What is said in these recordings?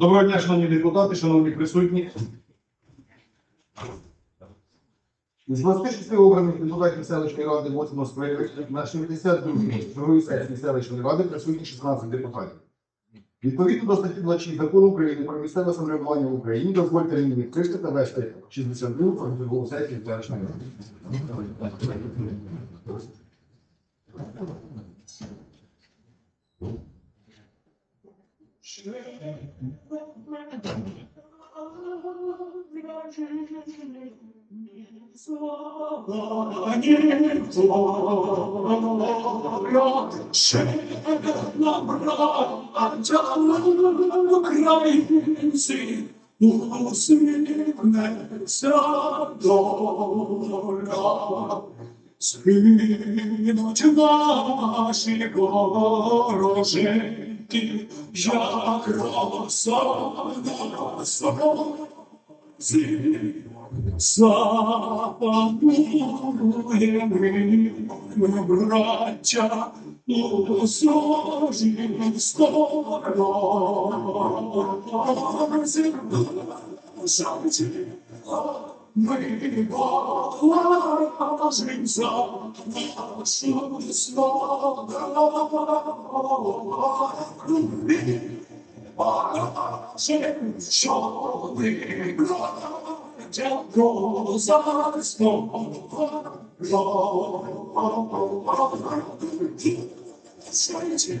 Доброго дня, шановні депутати, шановні присутні. З 26 обраних депутатів селищної ради 8 скликання на 62-й сесії селищної ради присутні 16 депутатів. Відповідно до статті 26 закону України про місцеве самоврядування в Україні, дозвольте мені відкрити та вести 62 другу сесію селищної ради. Українці усміхнеться доля. Згинуть наші вороженьки, як сонці. Запанує ми, браття, у сожі сторозі. Шанці, ми положим за нашу славу. Що ви браття козацтво Скажіть, а ми положим за нашу славу. Що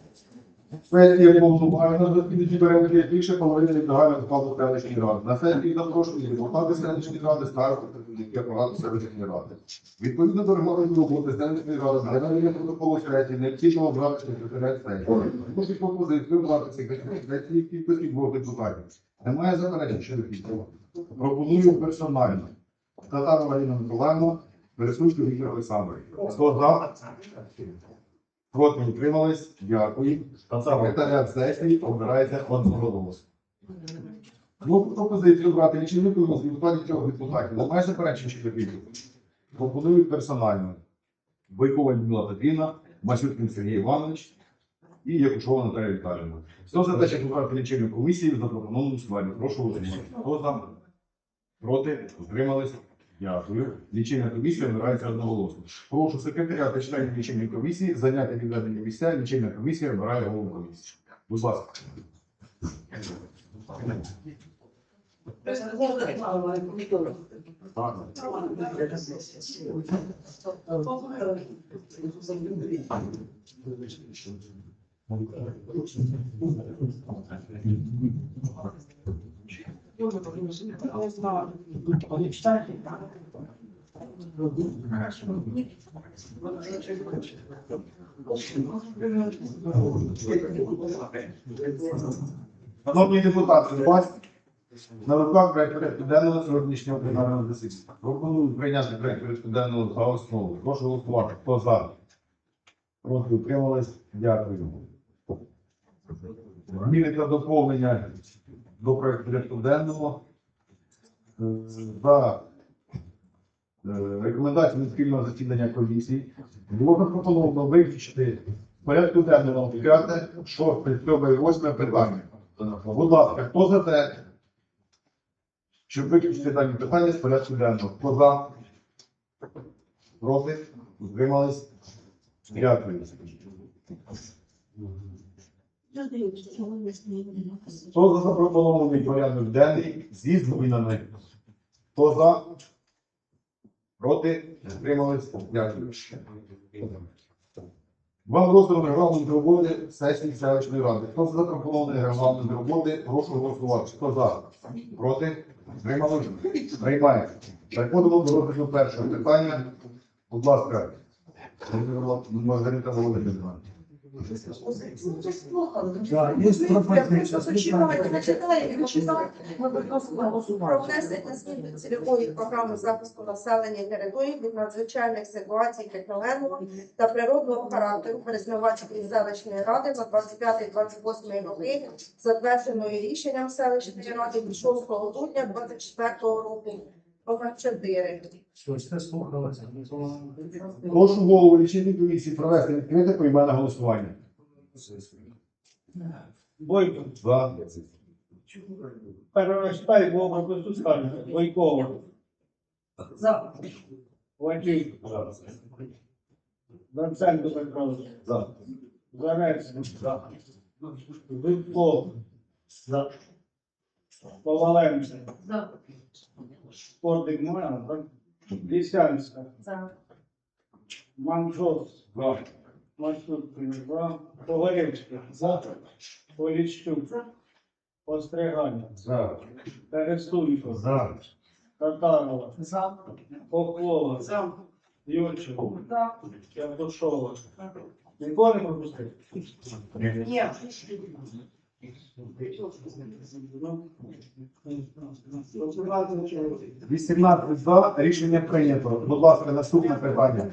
повноважена за підвищення переліки більше половини від загального селищної ради. На сесії запрошені депутати селищної ради, старости та керівники апарату селищної ради. Відповідно до регламенту роботи селищної ради, наведення протоколу сесії необхідно обрати секретаря сесії. Можуть пропозицію обрати секретаря сесії кількості двох депутатів. Немає заперечень щодо підтримки. Пропоную персонально. Татарова Валеріна Миколаївна, Пересунський Віктор Олександрович. Хто? Проти утримались? Дякую. Секретаря сесії обирається одноголосно. Ну, пропозицію обрати лічильнику з депутатів цього депутатів. Немає заперечень чи допитів? Пропоную персонально. Бойкова Людмила Петрівна, Масюткін Сергій Іванович і Якушова Наталія Віталіївна. Хто за те, щоб обрати лічильну комісію в запропонованому складі? Прошу голосувати. Хто за? Проти? Утримались? Дякую. Лічильна комісія обирається одноголосно. Прошу секретаря та членів лічильної комісії зайняти відведені місця. Лічильна комісія обирає голову комісії. Будь ласка. Шановні депутати, у на руках проект порядку денного сьогоднішнього пленарного засідання. Пропоную прийняти проект порядку денного за основу. Прошу голосувати. Хто за? Проти утримались? Дякую. Зміни та доповнення до проекту порядку денного. Е, За е, рекомендаціями спільного засідання комісії було запропоновано виключити порядку денного 5, 6, 7 і 8 питання. Будь ласка, хто за те, щоб виключити дані питання з порядку денного? Хто за? Проти? Утримались? Дякую. Хто за запропонований порядок денний зі змінами? Хто за? Проти? Утримались? Дякую. Вам роздано регламент роботи сесії селищної ради. Хто за запропонований регламент роботи, прошу голосувати. Хто за? Проти? Утримались? Приймається. Переходимо до розгляду першого питання. Будь ласка, Маргарита Володимирівна. Так, є пропозиція. Почитайте, почитайте, почитайте. Ми виносимо про внесення змін до цільової програми захисту населення територій від надзвичайних ситуацій техногенного та природного характеру Березневацької селищної ради на 25-28 роки, затвердженої рішенням селищної ради від 6 грудня 24 року. Номер 4. Щось це слухалося. Прошу голову лічильної комісії провести відкрите поіменне голосування. Бойко, За. переростай, бо пропусту. Бойкова, За. Вадюк, Данценко Петрович, За. Зарец, Зубко, Коваленко, За. Спортик Моя, Лісянська, За. Манжос, За. Масюткин, Погорівська, Поліщук, Постригання, За. Перестунько, За. Татарова, За. Поклова, За. Юрченко, За. Ярдушова. Нікого не пропустив? Ні. Ну, 18 за. Рішення прийнято. Будь ласка, наступне питання.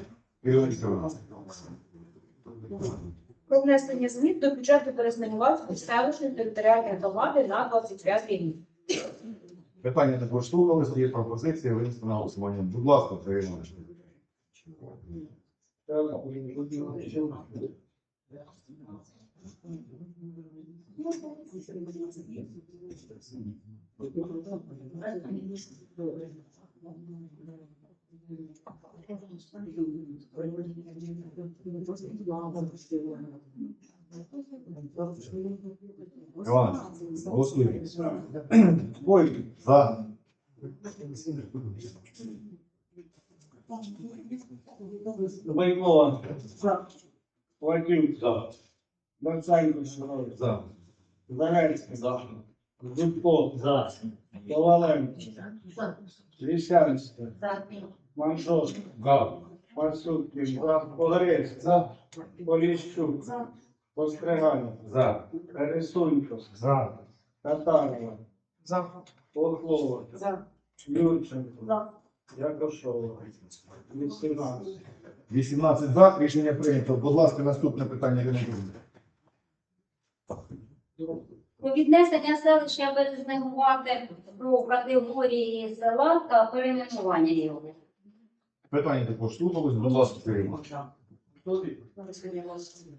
Про внесення змін до бюджету Березнегувацької селищної територіальної громади на 25 рік. Питання також слухалися, є пропозиції, винести на голосування. Будь ласка, Ірина Вікторівна. Іван, голосуємо. Бойко, За. Бойкова, Вадюк, Данценко, За. Зарецький, Зубко, Коваленко, Лісянська, Манжос, За. Масюткин, Погорецький, Поліщук, Постригання, За. Пересунько, За. Татарова, Похлова, За. Юрченко, За. Якошова, 18. 18 за. Рішення прийнято. Будь ласка, наступне питання, Ірина. Про віднесення селища Березнегувати про категорії села та перейменування його. Питання також слухалось. Будь ласка, Ірина.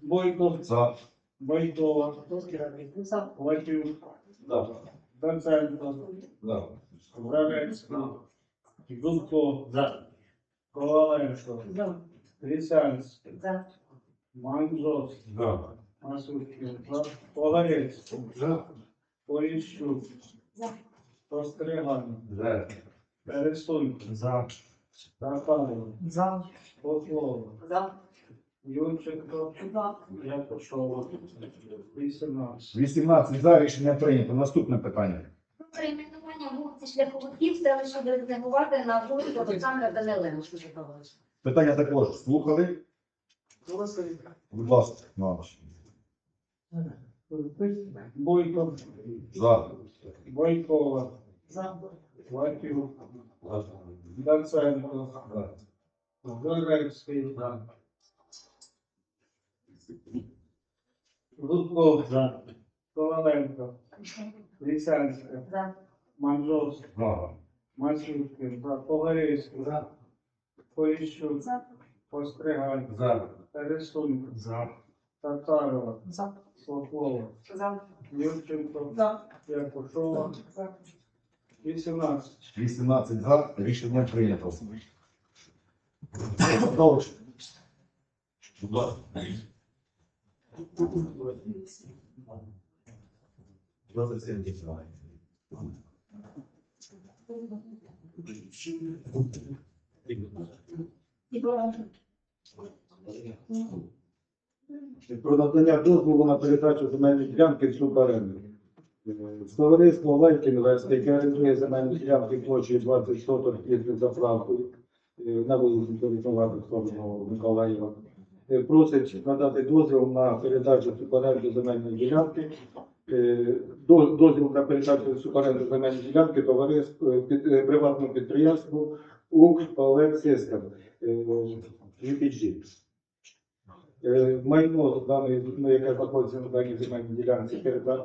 Бойко, За. Бойкова, За. Ватюк, За. Данценко, За. Зарецький, Зубко, Коваленко, Лісянський, За. Манжос, За. Погорецький, За. Поліщук, Постригання, Пересунько, За. Татарова, За. Поклова, За. Юрченко, За. Якошова, 18. 18 за. Рішення прийнято. Наступне питання. Перейменування вулиці шляховиків селища Березнегувати на вулицю Олександра Даниленко. Питання також слухали. Будь ласка, Маш. Бойко, За. Бойкова, За. Ватюк, Данценко, Зарецький, Зубко, Коваленко, Лісянська, За. Манжос, За. Масюткин, Погорейський, Поліщук, За. Постригань, За. Пересунько, За. Татарова, За. Поклова, За. Юрченко, За. Якушова, 18. 18 за. Рішення прийнято. Продовж. Будь ласка. Про надання дозволу на передачу земельної ділянки в суперенду. Товариство Ленк Інвест, яке орендує земельні ділянки площею 20 соток із заправкою е, на вулиці Березнова сторону Миколаєва, е, просить надати дозвіл на передачу суборенду земельної ділянки. Е, Дозвіл на передачу суборенду земельної ділянки товариству е, під е, приватному підприємству УК Олег Систем UPG. Е, Майно даної, ну, яке знаходиться на даній земельній ділянці,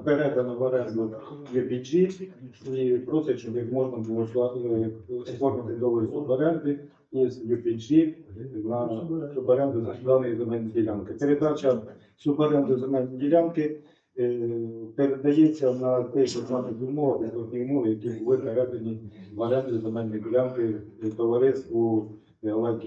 передано в оренду UPG і просять, щоб як можна було е, оформити договір суборенди із UPG на суборенду даної земельної ділянки. Передача суборенду земельної ділянки е, передається на ж самі умови, ті умови, які були передані в оренду земельної ділянки товариству Лайк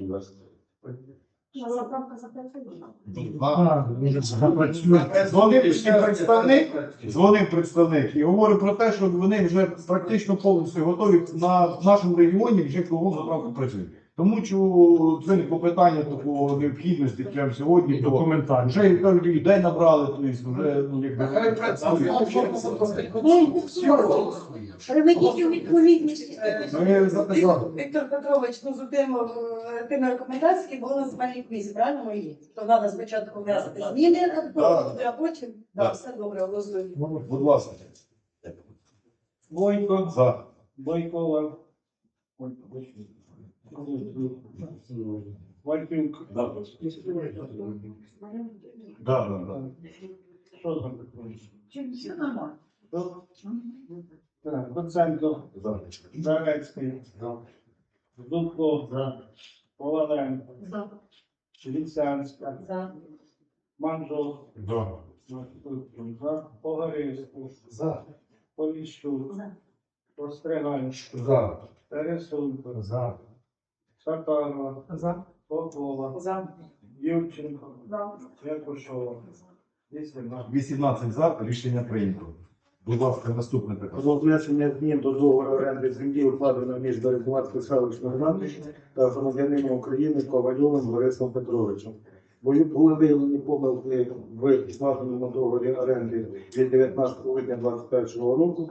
Дзвонив представник, дзвонив представник і говорив про те, що вони вже практично повністю готові на нашому регіоні вже кругом заправку працює. Тому що виникло питання такого необхідності прямо сьогодні. То Документально. вже кажуть, людей набрали, то есть вже ну, якби Приведіть у відповідність. ми записали. Віктор Петрович, ну зупинив тими рекомендаціями, які були на земельній комісії, правильно мої? То треба спочатку внести зміни, а потім Да. все добре, голосуємо. Будь ласка. Бойко, За. Бойкова, Вальпюк. Да. Да, да, да. Що там таке? Все нормально. Так, Коценко, За. Зарецький, Зубко, Коваленко, Ліцянська, Манжов, Да. За. Погорівську, За. Поліщук, За. Постригань, За. Тересунко, За. Сакарова, За. Попова, За. Юрченко, Якушова. 18. 18 за. Рішення прийнято. Будь ласка, наступне питання. Про внесення змін до договору оренди землі укладено між Березуватською селищною радою та громадянином України Ковальовим Борисом Петровичем. Бо були виявлені помилки в складеному договорі оренди від 19 липня 2021 року.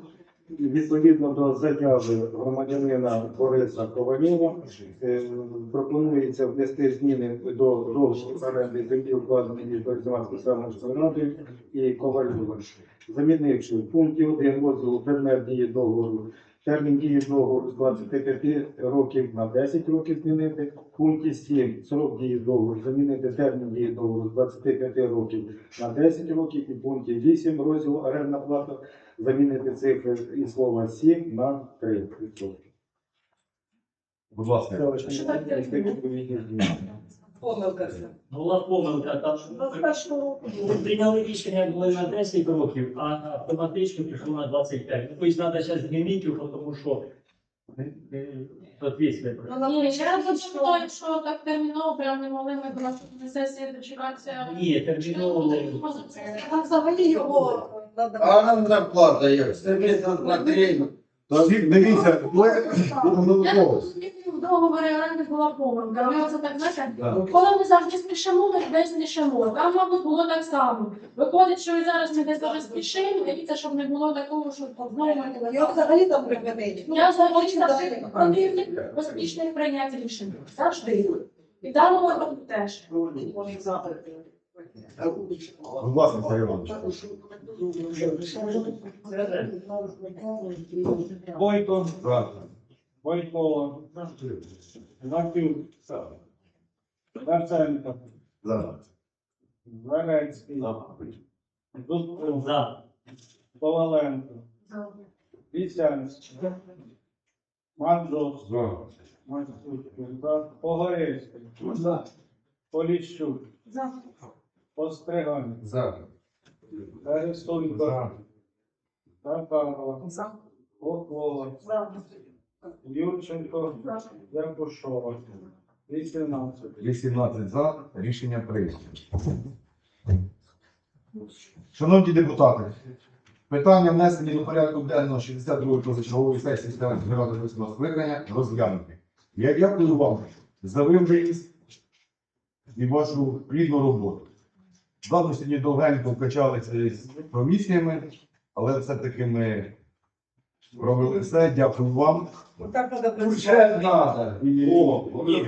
Відповідно до заяви громадянина Бориса Ковальова е, пропонується внести зміни до договору оренди землі укладеної між Березуватською селищною і Ковальова, замінивши в пункті 1 розділу предмет дії договору, термін дії договору з 25 років на 10 років змінити, в пункті 7 срок дії договору, замінити термін дії договору з 25 років на 10 років, і в пункті 8 розділу орендна плата замінити цифри і слова 7 на 3 Будь ласка. відповідні зміни. Помилка це. Була помилка, З першого року ми прийняли рішення були на 10 років, а автоматично пішло на 25. Ну, тобто треба зараз змінити його, тому що е, е, соответствие. Ну, Ні, я початку, думаю, що- що так терміново прям не могли ми до наступної сесії дочекатися. Ні, терміново. Там взагалі його. А нам зарплата є. Це місце дивіться, ви Я розумію, в договорі оренди була помилка. Ми оце так знаєте, коли ми завжди спішимо, ми десь спішимо. Там, мабуть, було так само. Виходить, що і зараз ми десь дуже спішимо, дивіться, щоб не було такого, що знову ми Його взагалі там припинить. Я взагалі завжди противник поспішних прийняття рішень. Завжди. І в даному випадку теж. Завтра. Будь ласка, Сергій Іванович. Бойко, За. Бойкова, Вальпюк, Коценко, За. Зарецький, Зубко, За. Коваленко, Ліцянська, Манжов, За. Погорівський, Поліщук, Постригань, За. Пересунько, Сакарова, Попова, Юрченко, Якушова. 18. 18 за. Рішення прийнято. Шановні депутати, питання внесені до порядку денного 62-ї позачергової сесії селищної ради восьмого скликання розглянути. Я дякую вам за виваженість і вашу плідну роботу. Ладно, сьогодні довгенько вкачалися з комісіями, але все-таки ми провели все. Дякую вам. Так треба Уже надо. І О, ні,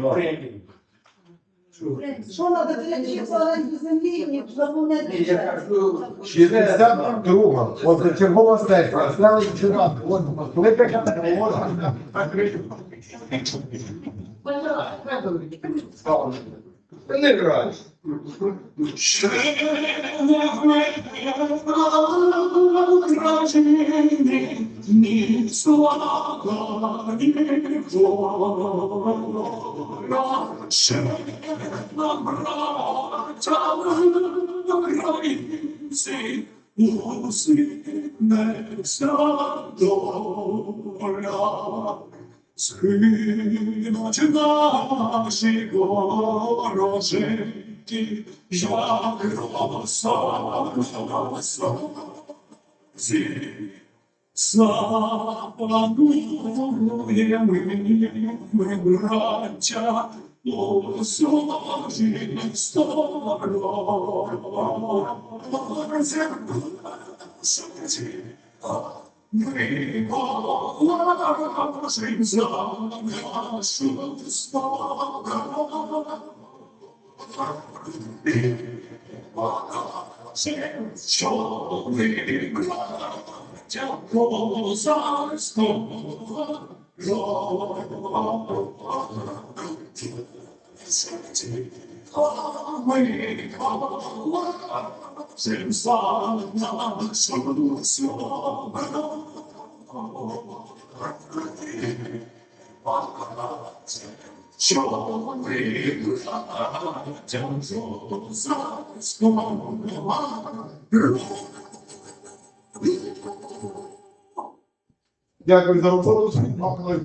Що треба для оренду землі і заповняти? Ні, я кажу, 62 от чергова сесія, селищні ради, от коли таке можна. Та не нам, браття українці, усміхнеться доля. Схинуть наші ворожики, як роса, роса, зі. Запануємо ми, браття, у. Ми положим за нашу сторону. Що ми браття козацького